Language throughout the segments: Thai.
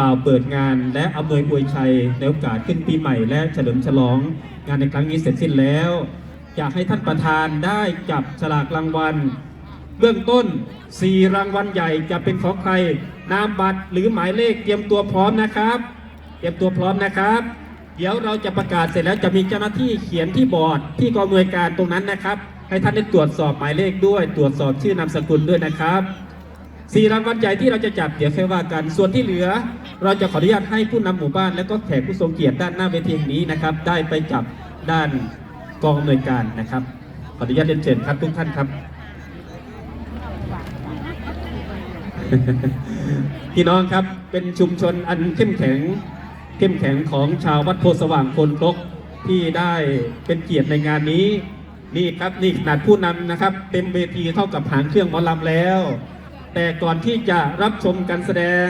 กล่าวเปิดงานและอำนวยอวยชัยในโอกาสขึ้นปีใหม่และเฉลิมฉลอง งานในครั้งนี้เสร็จสิ้นแล้ว อยากให้ท่านประธานได้จับฉลากรางวัล เบื้องต้น 4 รางวัลใหญ่จะเป็นของใคร นามบัตรหรือหมายเลขเตรียมตัวพร้อมนะครับ เตรียมตัวพร้อมนะครับ เดี๋ยวเราจะประกาศเสร็จแล้วจะมีเจ้าหน้าที่เขียนที่บอร์ดที่กองอำนวยการตรงนั้นนะครับ ให้ท่านได้ตรวจสอบหมายเลขด้วย ตรวจสอบชื่อนามสกุลด้วยนะครับ สี่รางวัลใหญ่ที่เราจะจับเดี๋ยวแค่ว่ากัน ส่วนที่เหลือ เราจะขออนุญาตให้ผู้นำหมู่บ้าน และก็แขกผู้ทรงเกียรติด้านหน้าเวทีนี้นะครับ ได้ไปจับด้านกองอำนวยการนะครับ ขออนุญาตเรียนเชิญครับทุกท่านครับ พี่น้องครับเป็นชุมชนอันเข้มแข็งเข้มแข็งของชาววัดโพสว่างคนครกที่ได้เป็นเกียรติในงานนี้นี่ครับนี่ขนาดผู้นำนะครับ เต็มเวทีเท่ากับหางเครื่องหมอลำแล้ว แต่ก่อนที่จะรับชมการแสดง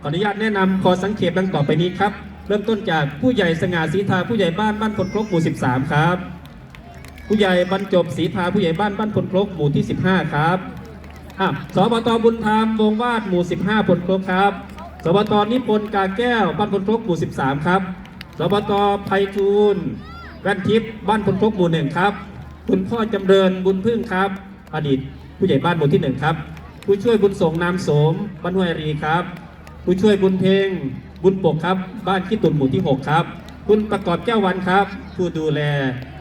ขออนุญาตแนะนำขอสังเขปดังต่อไปนี้ครับ เริ่มต้นจากผู้ใหญ่สง่าศรีทาผู้ใหญ่บ้านบ้านคนครกหมู่ 13 ครับ ผู้ใหญ่บรรจบศรีทาผู้ใหญ่บ้านบ้านคนครกหมู่ที่ 15 ครับอะสบตบุญธรรมวงวาดหมู่ 15พลครกครับ สบตนิพนธ์กาแก้วบ้านคนครกหมู่ 13 ครับ สบตไพฑูรย์แว่นทิพย์บ้านคนครกหมู่หนึ่งครับ คุณพ่อจำเริญบุญพึ่งครับ อดีตผู้ใหญ่บ้านหมู่ที่หนึ่งครับ ผู้ช่วยบุญสงนามโสมบ้านห้วยรีครับ ผู้ช่วยบุญเพ่งบุญปกครับ บ้านขี้ตุนหมู่ที่ 6 ครับ คุณประกอบแก้ววันครับ ผู้ดูแล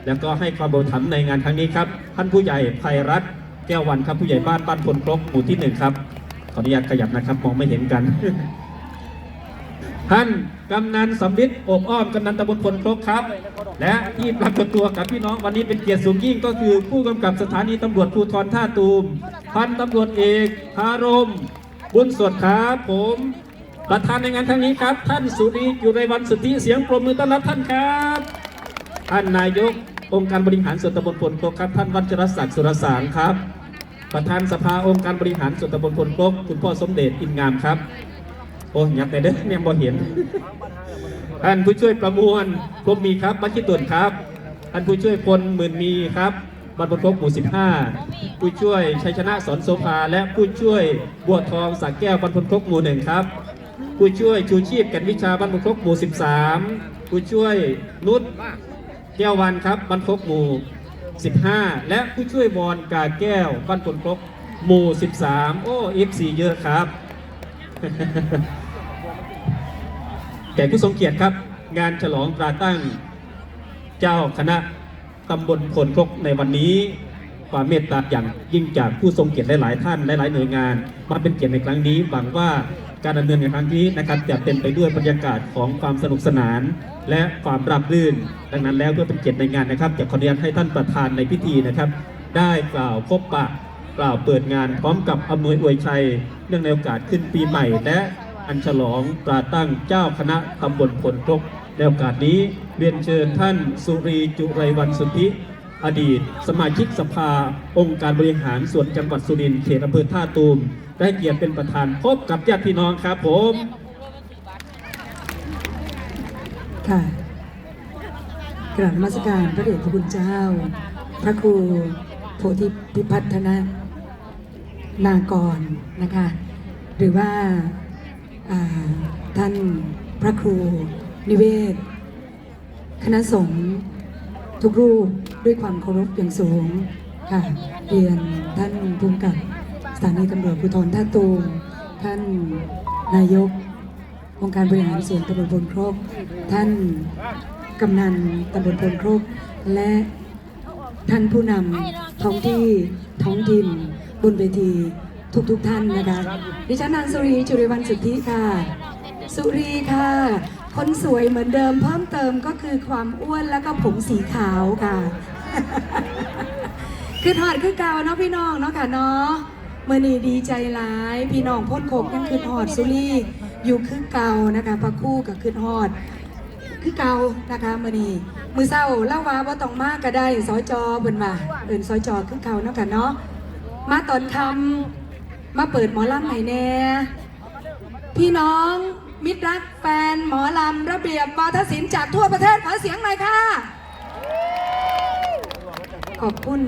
แล้วก็ให้ความบริถัมในงานครั้งนี้ครับท่านผู้ใหญ่ไพรัตแก้ววันครับผู้ใหญ่บ้านบ้านพลครกหมู่ที่หนึ่งครับขออนุญาตขยับนะครับมองไม่เห็นกัน ท่านกำนันสำลิดอบอ้อมกำนันตำบลพลครกครับ และที่ปรากฏตัวกับพี่น้องวันนี้เป็นเกียรติสูงยิ่งก็คือ ผู้กำกับสถานีตำรวจภูธรท่าตูมพันตำรวจเอกพารม บุญสดครับผม ประธานในงานครั้งนี้ครับ ท่านสุรีอยู่ในวันสุทธิเสียงปรบมือต้อนรับท่านครับ ท่านนายกองค์การบริหารส่วนตำบลพลโคกครับ ท่านวัชรศักดิ์สุรสารครับ ประธานสภาองค์การบริหารส่วนตำบลพลโคกคุณพ่อสมเด็จอินงามครับ อ้ยยับแต่เด้อเนี่ยบ่เห็นท่านผู้ช่วยประมวลพรหมมีครับบัชีตุนครับท่านผู้ช่วยพลหมื่นมีครับบรรพตหมู่ 15 ผู้ช่วยชัยชนะสอนโสภาและผู้ช่วยบัวทองสักแก้วบรรพตหมู่หนึ่งครับ ผู้ช่วยชูชีพกันวิชาบรรพตหมู่ 13 ผู้ช่วยนุชแก้ววันครับบรรพตหมู่ 15 และผู้ช่วยวอนกาแก้วบรรพตหมู่ 13 โอ้ F4 เยอะครับ แขกผู้ทรงเกียรติครับ งานฉลองตราตั้งเจ้าคณะตำบลพลครกในวันนี้ ความเมตตาอย่างยิ่งจากผู้ทรงเกียรติหลาย ๆ ท่านหลาย ๆ หน่วยงาน มาเป็นเกียรติในครั้งนี้หวังว่าการดำเนินในครั้งนี้นะครับจะเต็มไปด้วยบรรยากาศของความสนุกสนาน และความราบรื่น ดังนั้นแล้วเพื่อเป็นเกียรติในงานนะครับจะขออนุญาตให้ท่านประธานในพิธีนะครับ ได้กล่าวพบปะกล่าวเปิดงานพร้อมกับอำนวยอวยชัย เนื่องในโอกาสขึ้นปีใหม่และ อันฉลองตราตั้งเจ้าคณะตำบลพลครกในโอกาสนี้เรียนเชิญท่านสุรีจุไรวันสุทธิ อดีต สมาชิกสภา องค์การบริหารส่วนจังหวัดสุรินทร์เขตอำเภอท่าตูม ได้เกียรติเป็นประธานพบกับญาติพี่น้องครับผมค่ะกราบมัสการพระเดชพระคุณเจ้า พระครูโพธิพิพัฒนนากรนะคะ หรือว่า ท่านพระครูนิเวศ คณะสงฆ์ทุกรูปด้วยความเคารพอย่างสูงค่ะเรียนท่านภูมิกับสถานีตำรวจภูธรท่าตูมท่านนายกองค์การบริหารส่วนตำบลพลครกท่านกำนันตำบลพลครกและท่านผู้นำท้องที่ท้องถิ่นบนเวที ทุกๆทท่านนะคะ ดิฉันนางสุรีจุริวันสุทธิค่ะ สุรีค่ะ คนสวยเหมือนเดิมเพิ่มเติมก็คือความอ้วนแล้วก็ผมสีขาวค่ะ คือถอดคือเก่าเนาะพี่น้องเนาะค่ะเนาะเมื่อนี้ดีใจร้าย พี่น้องพ้นโขกยังคือหอดสุรีอยู่คือเก่านะคะพระคู่กับคือหอดคือเก่านะคะมื่อนี้มือเศร้าเล่าว่าว่าต้องมากก็ได้สอจอเบิ่นมาเอิ่นสอจอคือเก่าเนาะค่ะเนาะมาตอนคำ มาเปิดหมอลำใหม่แน่พี่น้องมิตรรักแฟนหมอลำระเบียบวาทศิลป์จากทั่วประเทศขอเสียงหน่อยค่ะ ขอบคุณ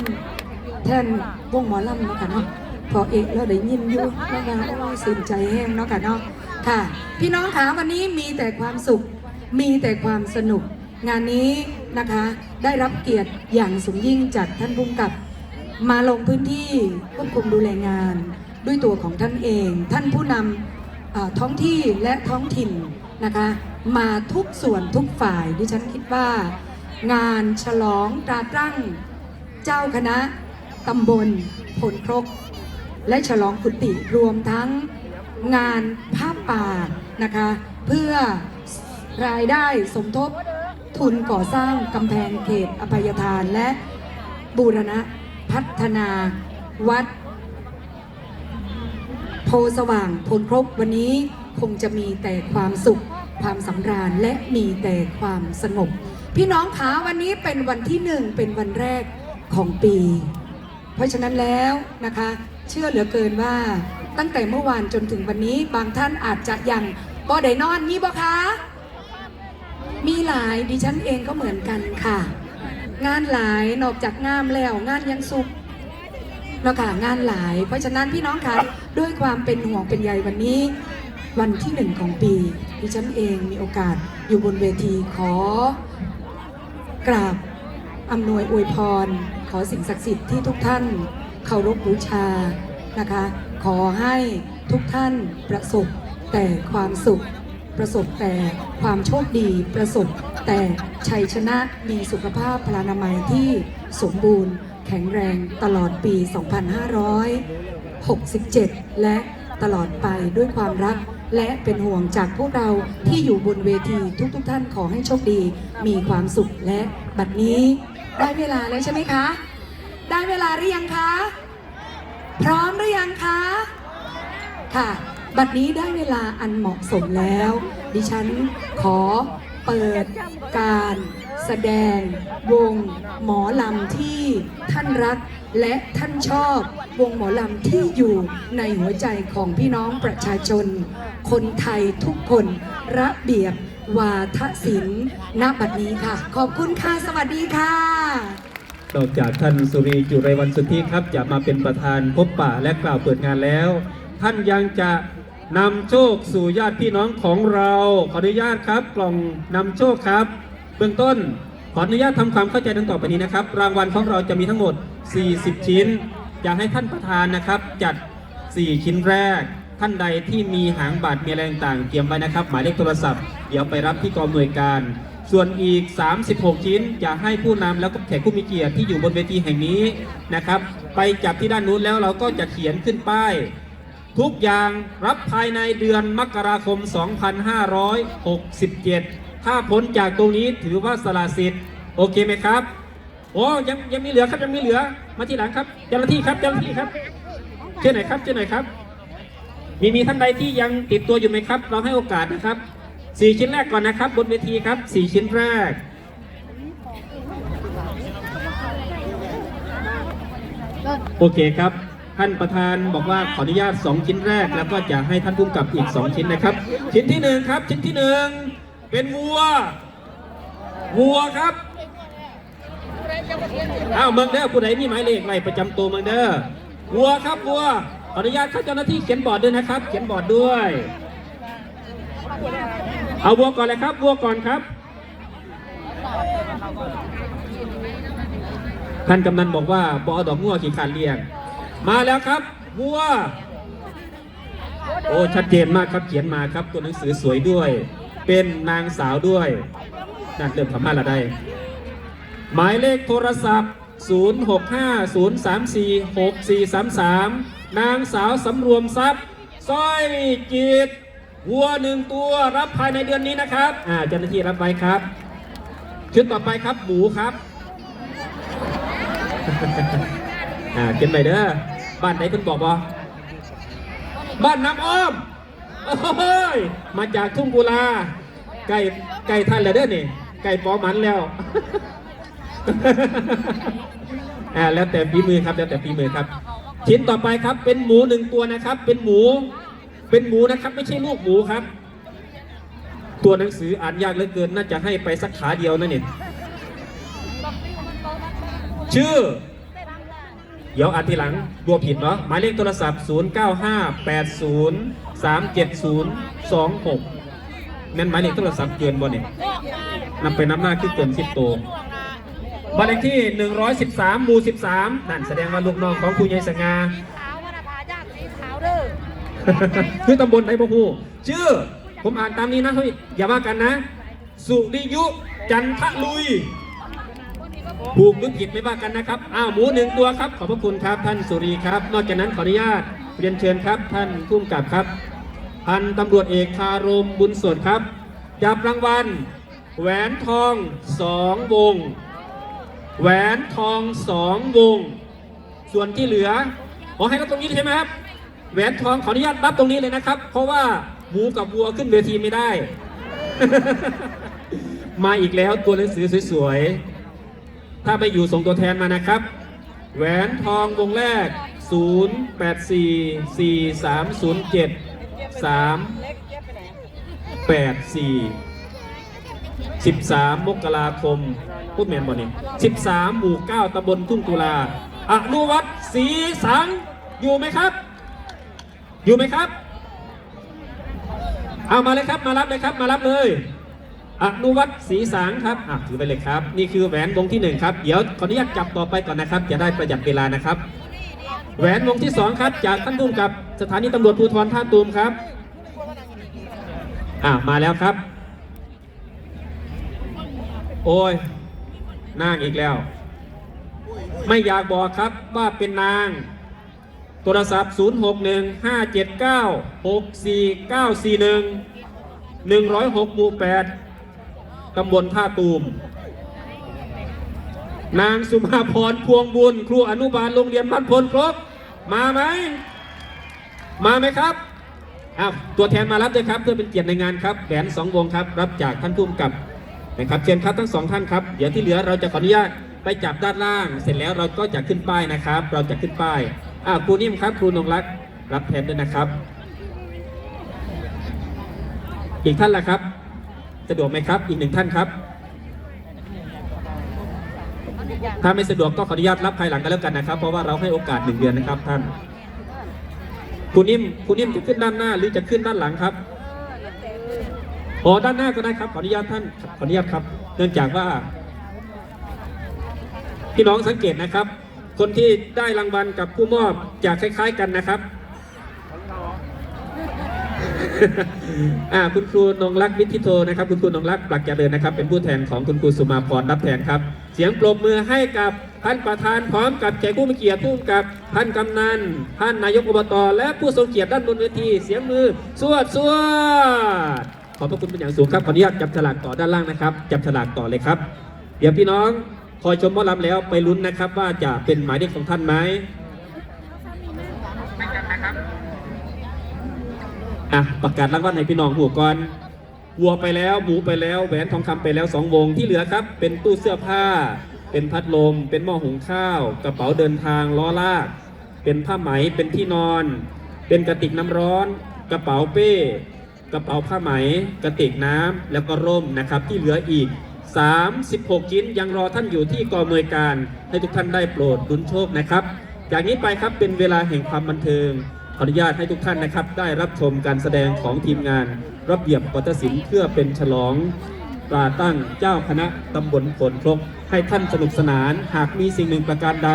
แทนวงหมอลำเนาะค่ะเนาะพอเอกเราได้ยินอยู่นะคะโอ้ยสินใจแห้งเนาะค่ะเนาะค่ะ พี่น้องคะวันนี้มีแต่ความสุข มีแต่ความสนุก งานนี้นะคะได้รับเกียรติอย่างสูงยิ่งจากท่านผู้กับ มาลงพื้นที่ควบคุมดูแลงาน ด้วยตัวของท่านเอง ท่านผู้นำท้องที่และท้องถิ่นนะคะมาทุกส่วนทุกฝ่ายดิฉันคิดว่า งานฉลองตราตั้ง เจ้าคณะตำบลผลครก และฉลองกุฏิรวมทั้งงานผ้าป่านะคะเพื่อรายได้สมทบทุนก่อสร้างกำแพงเขตอภัยทานและบูรณะพัฒนาวัด โพสว่างพลครบวันนี้คงจะมีแต่ความสุข ความสำราญและมีแต่ความสงบ พี่น้องคะวันนี้เป็นวันที่หนึ่งเป็นวันแรกของปี เพราะฉะนั้นแล้วนะคะ เชื่อเหลือเกินว่าตั้งแต่เมื่อวานจนถึงวันนี้บางท่านอาจจะยังบ่ได้นอนนี่บ่คะมีหลายดิฉันเองก็เหมือนกันค่ะ งานหลายนอกจากงามแล้ว งานยังสุข แล้วค่ะงานหลาย เพราะฉะนั้นพี่น้องคะด้วยความเป็นห่วงเป็นใยวันนี้ วันที่หนึ่งของปีดิฉันเองมีโอกาสอยู่บนเวทีขอกราบอำนวยอวยพร ขอสิ่งศักดิ์สิทธิ์ที่ทุกท่านเคารพบูชานะคะ ขอให้ทุกท่านประสบแต่ความสุข ประสบแต่ความโชคดีประสบแต่ชัยชนะมีสุขภาพพลานามัยที่สมบูรณ์ แข็งแรงตลอดปี 2567 และตลอดไปด้วยความรัก และเป็นห่วงจากพวกเราที่อยู่บนเวทีทุกๆทท่านขอให้โชคดี มีความสุขและบัดนี้ได้เวลาแล้วใช่ไหมคะ ได้เวลาหรือยังคะ พร้อมหรือยังคะ ค่ะ บัดนี้ได้เวลาอันเหมาะสมแล้ว ดิฉันขอเปิดการ แสดงวงหมอลำที่ท่านรักและท่านชอบวงหมอลำที่อยู่ในหัวใจของพี่น้องประชาชน คนไทยทุกคนระเบียบวาทศิลป์ณบัดนี้ค่ะ ขอบคุณค่ะ สวัสดีค่ะนอกจากท่านสุรีจุไรวันสุทธิครับ จะมาเป็นประธานพบป่าและกล่าวเปิดงานแล้ว ท่านยังจะนำโชคสู่ญาติพี่น้องของเรา ขออนุญาตครับ กล่องนำโชคครับ เบื้องต้นขออนุญาตทำความเข้าใจดังต่อไปนี้นะครับ รางวัลของเราจะมีทั้งหมด 40 ชิ้น อยากให้ท่านประธานนะครับจัด 4 ชิ้นแรก ท่านใดที่มีหางบัตรมีอะไรต่างๆเตรียมไว้นะครับ หมายเลขโทรศัพท์ เดี๋ยวไปรับที่กองหน่วยการ ส่วนอีก 36 ชิ้นอยากให้ผู้นำแล้วก็แขกผู้มีเกียรติที่อยู่บนเวทีแห่งนี้นะครับ ไปจับที่ด้านนู้นแล้วเราก็จะเขียนขึ้นป้ายทุกอย่างรับภายในเดือนมกราคม 2567 ถ้าพ้นจากตรงนี้ถือว่าสละสิทธิ์โอเคไหมครับโอ้ยังยังมีเหลือครับยังมีเหลือมาที่หลังครับเจ้าหน้าที่ครับเจ้าหน้าที่ครับเชื่อหน่อยครับเชื่อหน่อยครับ มีมีท่านใดที่ยังติดตัวอยู่ไหมครับ เราให้โอกาสนะครับสี่ชิ้นแรกก่อนนะครับ บนเวทีครับสี่ชิ้นแรกโอเคครับ ท่านประธานบอกว่าขออนุญาต 2 ชิ้นแรก แล้วก็จะให้ท่านผู้กำกับอีก 2 ชิ้นนะครับ ชิ้นที่หนึ่งครับ ชิ้นที่หนึ่ง เป็นวัว วัวครับอ้าวเมืองเด้อผู้ใดมีหมายเลขอะไรประจำตัวเมืองเด้อวัวครับวัวขออนุญาตข้าเจ้าหน้าที่เขียนบอร์ดด้วยนะครับ เขียนบอร์ดด้วย เอาวัวก่อนเลยครับวัวก่อนครับท่านกำนันบอกว่าบอดอกงัวขี่ขานเรียง มาแล้วครับวัว โอ้ชัดเจนมากครับเขียนมาครับตัวหนังสือสวยด้วย เป็นนางสาวด้วยนั่นเริ่มทำมาละได้ หมายเลขโทรศัพท์ 0650346433 นางสาวสำรวมทรัพย์สร้อยกีดวัวหนึ่งตัวรับภายในเดือนนี้นะครับ อ่าเจ้าหน้าที่รับไว้ครับชุดต่อไปครับหมูครับอ่าเขียนไปเด้อบ้านไหนเพิ่นบอกบ่บ้านน้ำอ้อม โอ้ยมาจากทุ่งกุลาไก่ไก่ท่านแล้วเด้อนี่ไก่ปอมันแล้วอ่าแล้วแต่ฝีมือครับแล้วแต่ฝีมือครับ ชิ้นต่อไปครับ เป็นหมูหนึ่งตัวนะครับ เป็นหมู เป็นหมูนะครับ ไม่ใช่ลูกหมูครับ ตัวหนังสืออ่านยากเหลือเกิน น่าจะให้ไปสักขาเดียวนั่นเองชื่อ เดี๋ยวอ่านทีหลังรวมผิดเนาะหมายเลขโทรศัพท์ 0 9 5 8 0 37026แม่นหมายเลขโทรศัพท์เกินบ่เนี่ยนำไปนับหน้าคือเกิน10ตัวบ้านเลขที่ 113หมู่13 นั่นแสดงว่าลูกน้องของคุณยายสง่าขาววรรณภาญาติสีขาวเด้อคือตำบลไหนบ่ฮู้ชื่อ ผมอ่านตามนี้นะเฮ้ยอย่าว่ากันนะ สุริยุจันทลุย ถูกหรือผิดไม่ว่ากันนะครับ อ้าวหมูหนึ่งตัวครับ ขอบพระคุณครับท่านสุรีครับ นอกจากนั้นขออนุญาตเรียนเชิญครับ ท่านผู้กำกับครับ พันตำรวจเอกคารมบุญสดครับจับรางวัลแหวนทองสองวง แหวนทองสองวง ส่วนที่เหลือขอให้รับตรงนี้ใช่ไหมครับแหวนทองขออนุญาตรับตรงนี้เลยนะครับ เพราะว่าหมูกับวัวขึ้นเวทีไม่ได้ มาอีกแล้วตัวหนังสือสวยๆ ถ้าไปอยู่ส่งตัวแทนมานะครับ แหวนทองวงแรก 0 8 4 4 3 0 7 3 8 4 13 มกราคม พูดแมนบอนี่13 หมู่ 9ตำบลทุ่งตุลาอนุวัตรศรีสัง อยู่ไหมครับ อยู่ไหมครับ เอามาเลยครับ มารับเลยครับ มารับเลย อนุวัตรศรีสังครับอะถือไปเลยครับ นี่คือแหวนวงที่หนึ่งครับ เดี๋ยวขออนุญาตจับต่อไปก่อนนะครับ จะได้ประหยัดเวลานะครับ แหวนวงที่สองครับ จากท่านผู้กำกับสถานีตำรวจภูธรท่าตูมครับ อะมาแล้วครับ โอ้ยนางอีกแล้ว ไม่อยากบอกครับว่าเป็นนาง โทรศัพท์ 0 6 1 5 7 9 6 4 9 4 1 106หมู่8 ตำบลท่าตูม นางสุภาพรพวงบุญ ครูอนุบาลโรงเรียนบ้านพลครบ มาไหม มาไหมครับอ้าวตัวแทนมารับด้วยครับ เพื่อเป็นเกียรติในงานครับแหวนสองวงครับ รับจากท่านผู้กำกับนะครับเชิญครับทั้งสองท่านครับ เดี๋ยวที่เหลือเราจะขออนุญาตไปจับด้านล่าง เสร็จแล้วเราก็จะขึ้นป้ายนะครับ เราจะขึ้นป้ายอ้าวครูนิ่มครับ ครูนงรักรับแทนด้วยนะครับ อีกท่านละครับ สะดวกไหมครับ อีกหนึ่งท่านครับ ถ้าไม่สะดวกก็ขออนุญาตรับภายหลังกันแล้วกันนะครับ เพราะว่าเราให้โอกาสหนึ่งเดือนนะครับท่าน คุณนิ่มคุณนิ่มจะขึ้นด้านหน้าหรือจะขึ้นด้านหลังครับอ๋อด้านหน้าก็ได้ครับ ขออนุญาตท่าน ขออนุญาตครับ เนื่องจากว่า พี่น้องสังเกตนะครับ คนที่ได้รางวัลกับผู้มอบจะคล้าย ๆ กันนะครับ อ่าคุณครูนงรักษ์วิทิโทนะครับ คุณครูนงรักษ์ปลักแกเดินนะครับ เป็นผู้แทนของคุณครูสุมาพรรับแทนครับ เสียงปรบมือให้กับท่านประธานพร้อมกับแขกผู้มีเกียรติผู้กำกับท่านกำนันท่านนายกอบตและผู้ทรงเกียรติด้านบนเวทีเสียงมือสวดสวดขอบพระคุณเป็นอย่างสูงครับขออนุญาตจับฉลากต่อด้านล่างนะครับ จับฉลากต่อเลยครับ เดี๋ยวพี่น้องคอยชมหมอลำแล้วไปลุ้นนะครับ ว่าจะเป็นหมายเลขของท่านไหมไม่จับนะครับ อะประกาศรางวัลให้พี่น้องหูก่อนวัวไปแล้ว หมูไปแล้วแหวนทองคำไปแล้วสองวงที่เหลือครับ เป็นตู้เสื้อผ้า เป็นพัดลม เป็นหม้อหุงข้าว กระเป๋าเดินทางล้อลาก เป็นผ้าไหมเป็นที่นอน เป็นกระติกน้ำร้อน กระเป๋าเป้ กระเป๋าผ้าไหม กระติกน้ำแล้วก็ร่มนะครับที่เหลืออีก 36 ชิ้นยังรอท่านอยู่ที่กองอำนวยการให้ทุกท่านได้โปรดลุ้นโชคนะครับ จากนี้ไปครับเป็นเวลาแห่งความบันเทิง ขออนุญาตให้ทุกท่านนะครับ ได้รับชมการแสดงของทีมงาน ระเบียบวัฒศิลป์เพื่อเป็นฉลองตราตั้งเจ้าคณะตำบลผลครกให้ท่านสนุกสนาน หากมีสิ่งหนึ่งประการใด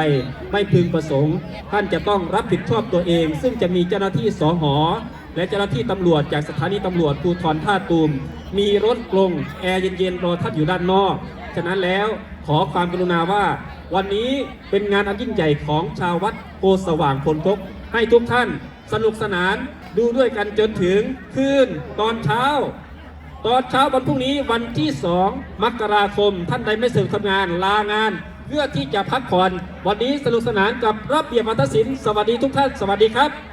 ไม่พึงประสงค์ ท่านจะต้องรับผิดชอบตัวเอง ซึ่งจะมีเจ้าหน้าที่สอหอ และเจ้าหน้าที่ตำรวจจากสถานีตำรวจภูธรท่าตูม มีรถกลงแอร์เย็นๆรอท่านอยู่ด้านนอก ฉะนั้นแล้วขอความกรุณาว่า วันนี้เป็นงานอันยิ่งใหญ่ของชาววัดโพสว่างพลทกให้ทุกท่าน สนุกสนานดูด้วยกันจนถึงคืนตอนเช้า ตอนเช้าวันพรุ่งนี้วันที่ 2 มกราคมท่านใดไม่เสร็จทำงานลางาน เพื่อที่จะพักผ่อน วันนี้สนุกสนานกับระเบียบวัฒนศิลป์สวัสดีทุกท่านสวัสดีครับ